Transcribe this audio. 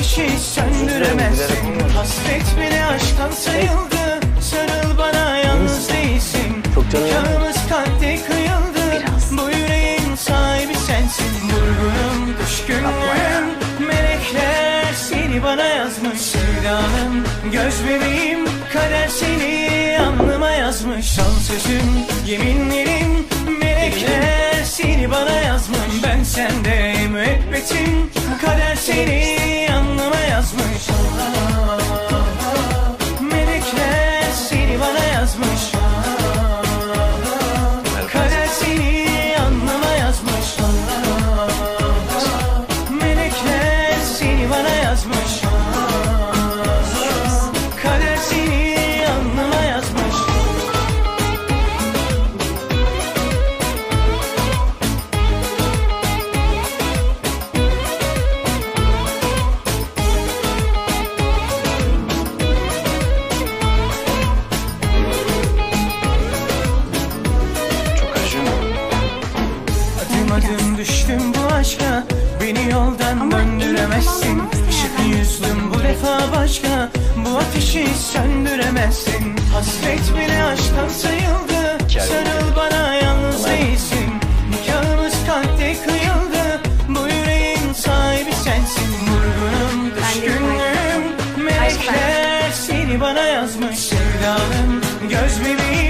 ateşi söndüremezsin. Hasret bile aşktan sayıldı. Sarıl bana yalnız değilsin. Nikahımız kalpte kıyıldı. Bu yüreğin sahibi sensin. Vurgunum, düşkünlüğüm Melekler seni bana yazmış. Sevdalım, göz bebeğim Kader seni alnıma yazmış. Son sözüm, yeminlerim Melekler seni bana yazmış. Ben sende Dayanamadım düştüm bu aşka. Beni yoldan Ama döndüremezsin. Işıklı yüzlüm bu defa başka. Bu ateşi söndüremezsin. Hasret bile aşktan sayıldı. Sarıl bana yalnız değilsin. Nikahımız kalpte kıyıldı. Bu yüreğin sahibi sensin. Vurgunum düşkünlüğüm Melekler seni bana yazmış. Sevdalım göz bebeğim.